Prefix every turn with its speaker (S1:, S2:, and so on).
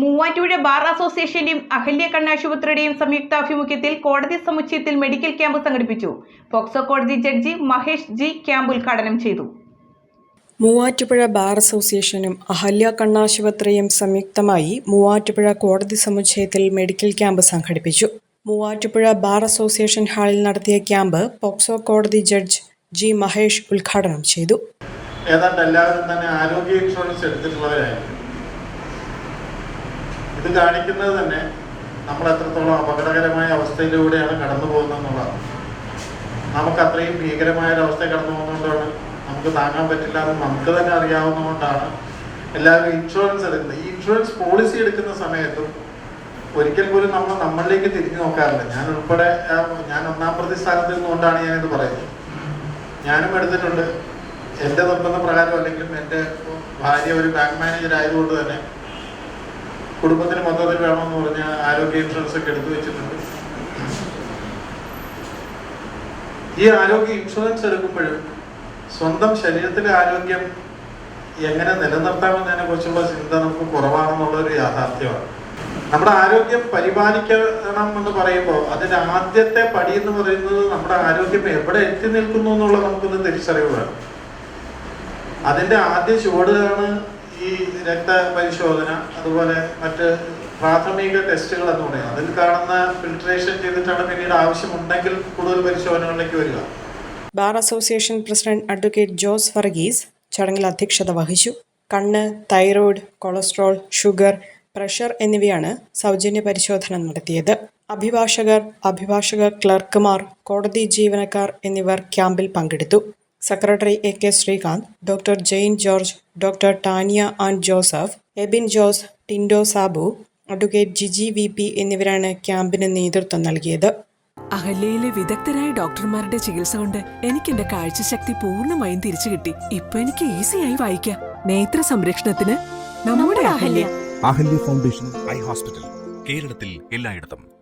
S1: Muvattupuzha bar അസോസിയേഷന്റെയും അഹല്യ കണ്ണാശുപത്രിയുടെയും സംയുക്താഭിമുഖ്യത്തിൽ കോടതി സമുച്ചയത്തിൽ മെഡിക്കൽ ക്യാമ്പ് സംഘടിപ്പിച്ചു. പോക്സോ കോടതി ജഡ്ജി മഹേഷ് ജി ക്യാമ്പ് ഉദ്ഘാടനം ചെയ്തു.
S2: മൂവാറ്റുപുഴ ബാർ അസോസിയേഷനും അഹല്യ കണ്ണാശുപത്രിയും സംയുക്തമായി മൂവാറ്റുപുഴ കോടതി സമുച്ചയത്തിൽ മെഡിക്കൽ ക്യാമ്പ് സംഘടിപ്പിച്ചു. മൂവാറ്റുപുഴ ബാർ അസോസിയേഷൻ ഹാളിൽ നടത്തിയ ക്യാമ്പ് പോക്സോ കോടതി ജഡ്ജ് ജി മഹേഷ് ഉദ്ഘാടനം ചെയ്തു.
S3: ഏതാണ്ട് എല്ലാവരും തന്നെ ആരോഗ്യ ഇൻഷുറൻസ് എടുത്തിട്ടുള്ളവരായിരിക്കും. ഇത് കാണിക്കുന്നത് തന്നെ നമ്മൾ എത്രത്തോളം അപകടകരമായ അവസ്ഥയിലൂടെയാണ് കടന്നു പോകുന്നത് എന്നുള്ളതാണ് നമുക്ക് അത്രയും ഭീകരമായ ഒരു അവസ്ഥ കടന്നു പോകുന്നതുകൊണ്ടാണ് നമുക്ക് താങ്ങാൻ പറ്റില്ല എന്ന് നമുക്ക് തന്നെ അറിയാവുന്നതുകൊണ്ടാണ് എല്ലാവരും ഇൻഷുറൻസ് എടുക്കുന്നത്. ഈ ഇൻഷുറൻസ് പോളിസി എടുക്കുന്ന സമയത്തും ഒരിക്കൽ പോലും നമ്മൾ നമ്മളിലേക്ക് തിരിഞ്ഞു നോക്കാറില്ല. ഞാൻ ഉൾപ്പെടെ ഞാൻ ഒന്നാം പ്രതി സ്ഥാനത്ത് നിന്നുകൊണ്ടാണ് ഞാനിത് പറയുന്നത്. ഞാനും എടുത്തിട്ടുണ്ട്. എന്റെ നിർബന്ധ പ്രകാരം അല്ലെങ്കിലും എന്റെ ഭാര്യ ഒരു ബാങ്ക് മാനേജർ ആയതുകൊണ്ട് തന്നെ കുടുംബത്തിന് മൊത്തത്തിൽ വേണമെന്ന് പറഞ്ഞ ആരോഗ്യ ഇൻഷുറൻസ് ഒക്കെ എടുത്തു വെച്ചിട്ടുണ്ട്. ഈ ആരോഗ്യ ഇൻഷുറൻസ് എടുക്കുമ്പോഴും സ്വന്തം ശരീരത്തിലെ ആരോഗ്യം എങ്ങനെ നിലനിർത്താമെന്നതിനെ കുറിച്ചുള്ള ചിന്ത നമുക്ക് കുറവാണെന്നുള്ള ഒരു യാഥാർത്ഥ്യമാണ്. നമ്മുടെ ആരോഗ്യം പരിപാലിക്കണം എന്ന് പറയുമ്പോൾ അതിന്റെ ആദ്യത്തെ പടി എന്ന് പറയുന്നത് നമ്മുടെ ആരോഗ്യം എവിടെ എത്തി നിൽക്കുന്നു എന്നുള്ള നമുക്കൊന്ന് തിരിച്ചറിവ് വേണം. അതിന്റെ ആദ്യ ചുവടുകളാണ് ഈ രക്തപരിശോധന അതുപോലെ മറ്റ് പ്രാഥമിക ടെസ്റ്റുകൾ എന്ന് പറയുന്നത്. അതിൽ കാണുന്ന ഫിൽട്രേഷൻ ചെയ്തിട്ടാണ് പിന്നീട് ആവശ്യമുണ്ടെങ്കിൽ കൂടുതൽ പരിശോധനകളിലേക്ക് വരിക.
S2: Bar association president advocate Jose Varghese ചടങ്ങിൽ അധ്യക്ഷത വഹിച്ചു. കണ്ണ് തൈറോയ്ഡ് കൊളസ്ട്രോൾ ഷുഗർ പ്രഷർ എന്നിവയാണ് സൗജന്യ പരിശോധന നടത്തിയത്. അഭിഭാഷകർ അഭിഭാഷക ക്ലർക്കുമാർ കോടതി ജീവനക്കാർ എന്നിവർ ക്യാമ്പിൽ പങ്കെടുത്തു. Secretary A K Sreekanth doctor Jain George doctor Tania and Joseph Ebin Jose Tinto Sabu advocate Jiji V P എന്നിവരാണ് ക്യാമ്പിന് നേതൃത്വം നൽകിയത്.
S4: അഹല്യയിലെ വിദഗ്ധരായ ഡോക്ടർമാരുടെ ചികിത്സ കൊണ്ട് എനിക്ക് എന്റെ കാഴ്ചശക്തി പൂർണമായും തിരിച്ചു കിട്ടി. ഇപ്പൊ എനിക്ക് ഈസിയായി വായിക്കാം. നേത്ര സംരക്ഷണത്തിന് നമ്മുടെ Ahalya.
S5: Ahalya foundation eye hospital കേരളത്തിൽ എല്ലായിടത്തും.